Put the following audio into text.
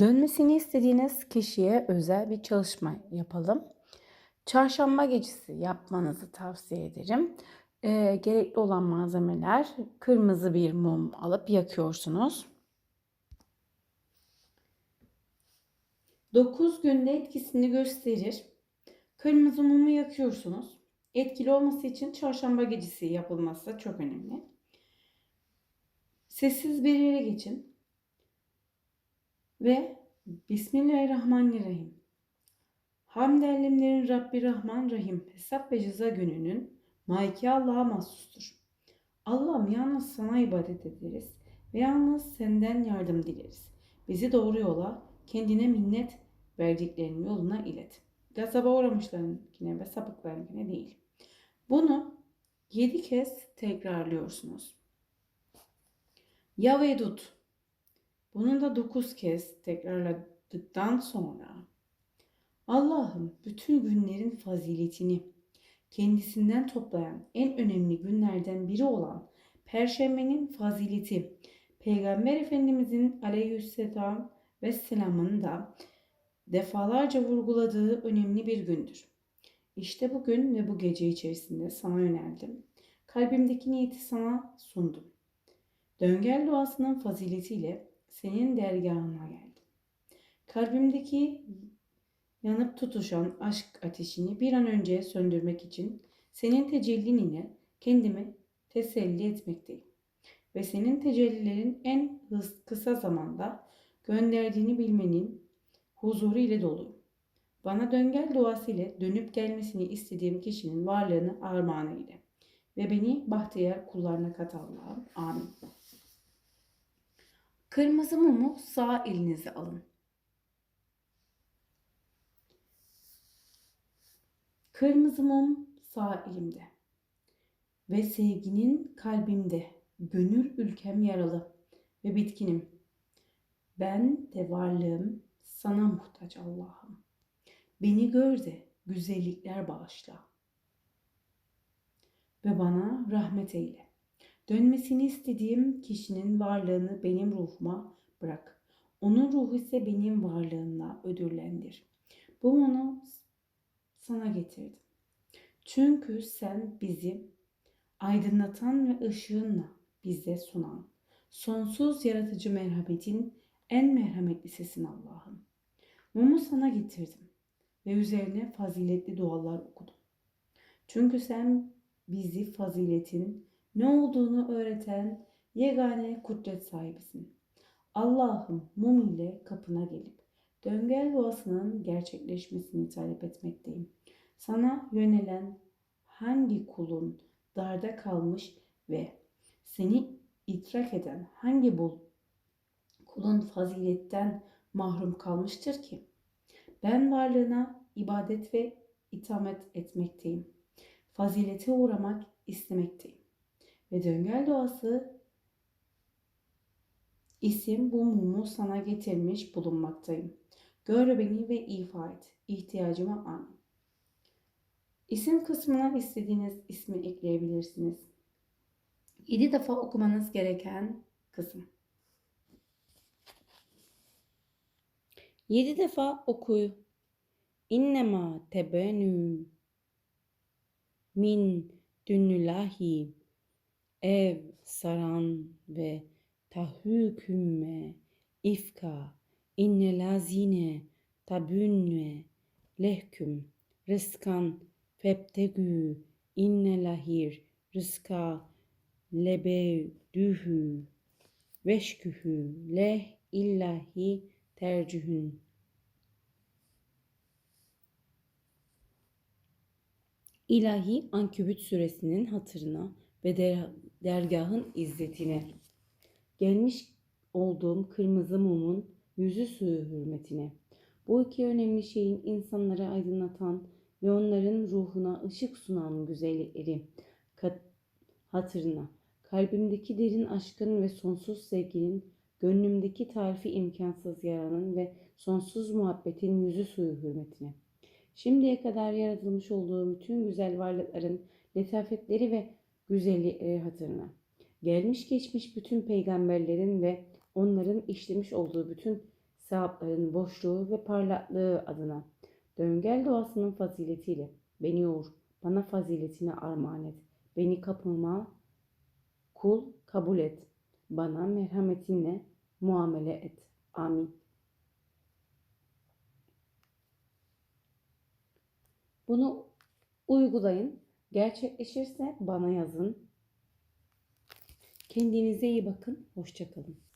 Dönmesini istediğiniz kişiye özel bir çalışma yapalım. Çarşamba gecesi yapmanızı tavsiye ederim. Ee, gerekli olan malzemeler kırmızı bir mum alıp yakıyorsunuz. 9 günde etkisini gösterir. Kırmızı mumu yakıyorsunuz. Etkili olması için çarşamba gecesi yapılması çok önemli. Sessiz bir yere geçin. Ve Bismillahirrahmanirrahim. Hamd alemlerin Rabbi Rahman Rahim hesap ve ceza gününün maliki Allah'a mahsustur. Allah'ım yalnız sana ibadet ederiz ve yalnız senden yardım dileriz. Bizi doğru yola, kendine minnet verdiklerinin yoluna ilet. Gazaba uğramışlarınkine ve sapıklarınkine değil. Bunu yedi kez tekrarlıyorsunuz. Ya Vedud. Bunu da dokuz kez tekrarladıktan sonra Allah'ım bütün günlerin faziletini kendisinden toplayan en önemli günlerden biri olan Perşembenin fazileti Peygamber Efendimizin aleyhisselam ve selamın da defalarca vurguladığı önemli bir gündür. İşte bugün ve bu gece içerisinde sana yöneldim. Kalbimdeki niyeti sana sundum. Döngel duasının faziletiyle senin dergahına geldim. Kalbimdeki yanıp tutuşan aşk ateşini bir an önce söndürmek için senin tecellin ile kendimi teselli etmekteyim. Ve senin tecellilerin en hız, kısa zamanda gönderdiğini bilmenin huzuru ile doluyum. Bana döngel duası ile dönüp gelmesini istediğim kişinin varlığını armağan eyle. Ve beni bahtiyar kullarına kat Allah'ım. Amin. Kırmızı mumu sağ elinize alın. Kırmızı mum sağ elimde ve sevginin kalbimde, gönül ülkem yaralı ve bitkinim. Ben de varlığım sana muhtaç Allah'ım. Beni gör de güzellikler bağışla ve bana rahmet eyle. Dönmesini istediğim kişinin varlığını benim ruhuma bırak. Onun ruhu ise benim varlığımla ödüllendir. Bu onu sana getirdim. Çünkü sen bizi aydınlatan ve ışığınla bize sunan, sonsuz yaratıcı merhametin en merhametlisisin Allah'ım. Mumu sana getirdim ve üzerine faziletli dualar okudum. Çünkü sen bizi faziletin ne olduğunu öğreten yegane kudret sahibisin. Allah'ım mum ile kapına gelip döngel duasının gerçekleşmesini talep etmekteyim. Sana yönelen hangi kulun darda kalmış ve seni idrak eden hangi bul kulun faziletten mahrum kalmıştır ki? Ben varlığına ibadet ve itamet etmekteyim. Fazilete uğramak istemekteyim. Ve döngel doğası isim bu mumu sana getirmiş bulunmaktayım. Gör beni ve ifa et. İhtiyacıma amin. İsim kısmına istediğiniz ismi ekleyebilirsiniz. 7 defa okumanız gereken kısım. 7 defa oku. İnnema tebenü min dünülahi ev saran ve tahükümme ifka inne lazine tabünne lehküm rızkan febtegü inne lahir rızka lebedühü veşkühü leh illahi tercühün. İlahi Ankübüt suresinin hatırına ve der- dergahın izzetine. Gelmiş olduğum kırmızı mumun yüzü suyu hürmetine. Bu iki önemli şeyin insanları aydınlatan ve onların ruhuna ışık sunan güzellikleri kat- hatırına. Kalbimdeki derin aşkın ve sonsuz sevginin, gönlümdeki tarifi imkansız yaranın ve sonsuz muhabbetin yüzü suyu hürmetine. Şimdiye kadar yaratılmış olduğu bütün güzel varlıkların letafetleri ve güzellikleri hatırına. Gelmiş geçmiş bütün peygamberlerin ve onların işlemiş olduğu bütün sevapların boşluğu ve parlaklığı adına. Döngel duasının faziletiyle beni yoğur, bana faziletini armağan et. Beni kapıma kul kabul et. Bana merhametinle muamele et. Amin. Bunu uygulayın. Gerçekleşirse bana yazın. Kendinize iyi bakın. Hoşçakalın.